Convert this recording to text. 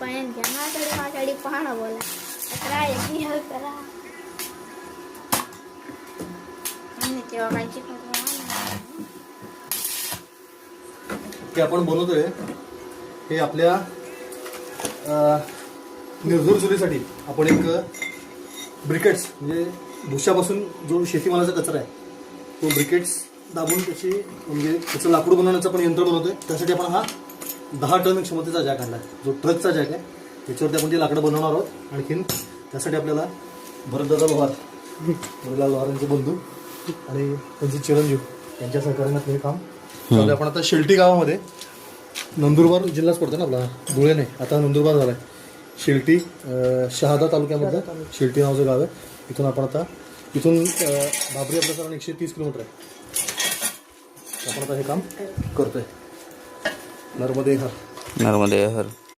पायान घ्या काय की करा आणि आपण बोलवतोय हे आपल्या निर्धूर चुलीसाठी. आपण एक ब्रिकेट्स म्हणजे भुशापासून जो शेतीमालाचा कचरा आहे तो ब्रिकेट्स दाबून त्याची म्हणजे त्याचं लाकूड बनवण्याचं आपण यंत्र बनवतोय. त्यासाठी आपण हा दहा टन क्षमतेचा जॅक आणला जो ट्रकचा जॅक आहे त्याच्यावरती आपण ती लाकडं बनवणार आहोत आणखीन त्यासाठी आपल्याला भरतदादा लोहार मुरलीलाल लोहार यांचे बंधू आणि त्यांचे चिरंजीव यांच्या सहकार्याने आपलं हे काम चालू आहे. आपण आता शेलटी गावामध्ये नंदुरबार जिल्हाच पडतो ना आपला धुळे नाही आता नंदुरबार झालाय. शेलटी अं, शहादा तालुक्यामधलं शेलटी नावाचं गाव आहे. इथून आपण आता इथून भाबरी आपलं साधारण एकशे तीस किलोमीटर आहे. आपण आता हे काम करतोय. नर्मदेहर नर्मदेहर हर.